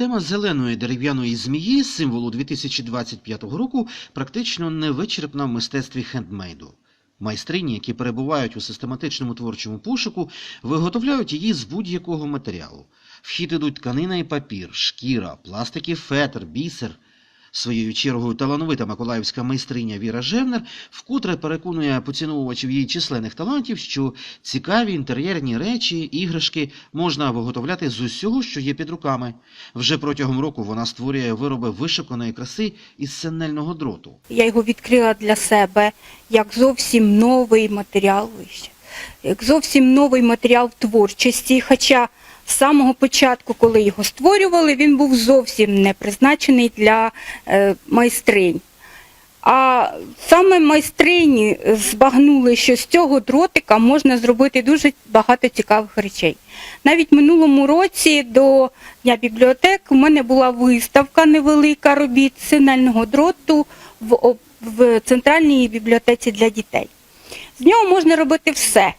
Тема зеленої дерев'яної змії, символу 2025 року, практично невичерпна в мистецтві хендмейду. Майстрині, які перебувають у систематичному творчому пошуку, виготовляють її з будь-якого матеріалу. В хід ідуть тканина і папір, шкіра, пластики, фетр, бісер. Своєю чергою талановита миколаївська майстриня Віра Жевнер вкотре переконує поціновувачів її численних талантів, що цікаві інтер'єрні речі, іграшки можна виготовляти з усього, що є під руками. Вже протягом року вона створює вироби вишуканої краси із синельного дроту. Я його відкрила для себе як зовсім новий матеріал, як зовсім новий матеріал творчості. Хоча з самого початку, коли його створювали, він був зовсім не призначений для е, майстринь. А саме майстрині збагнули, що з цього дротика можна зробити дуже багато цікавих речей. Навіть минулому році до Дня бібліотек у мене була виставка невелика робіт сигнального дроту в, в центральній бібліотеці для дітей. З нього можна робити все.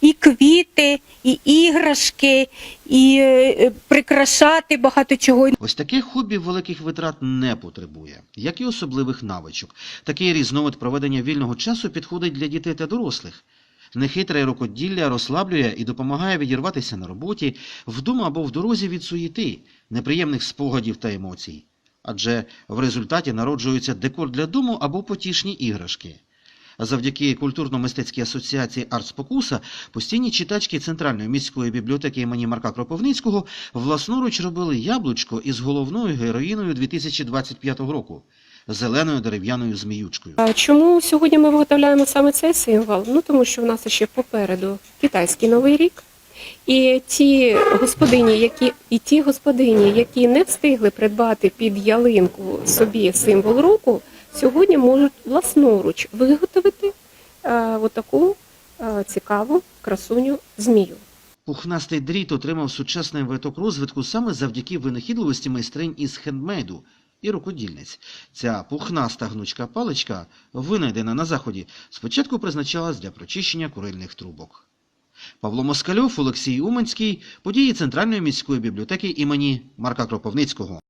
І квіти, і іграшки, і е, прикрашати багато чого. Ось таке хобі великих витрат не потребує, як і особливих навичок. Такий різновид проведення вільного часу підходить для дітей та дорослих. Нехитре рукоділля розслаблює і допомагає відірватися на роботі, вдома або в дорозі від суєти, неприємних спогадів та емоцій. Адже в результаті народжується декор для дому або потішні іграшки. Завдяки культурно-мистецькій асоціації «Артспокуса» постійні читачки Центральної міської бібліотеки імені Марка Кропивницького власноруч робили яблучко із головною героїною 2025 року – зеленою дерев'яною зміючкою. А Чому сьогодні ми виготовляємо саме цей символ? Ну тому що в нас ще попереду китайський новий рік. І ті господині, які і ті господині, які не встигли придбати під ялинку собі символ року, сьогодні можуть власноруч виготовити е, отаку е, цікаву красуню змію. Пухнастий дріт отримав сучасний виток розвитку саме завдяки винахідливості майстринь із хендмейду і рукодільниць. Ця пухнаста гнучка паличка, винайдена на заході, спочатку призначалась для прочищення курильних трубок. Павло Москальов, Олексій Уманський, події Центральної міської бібліотеки імені Марка Кропивницького.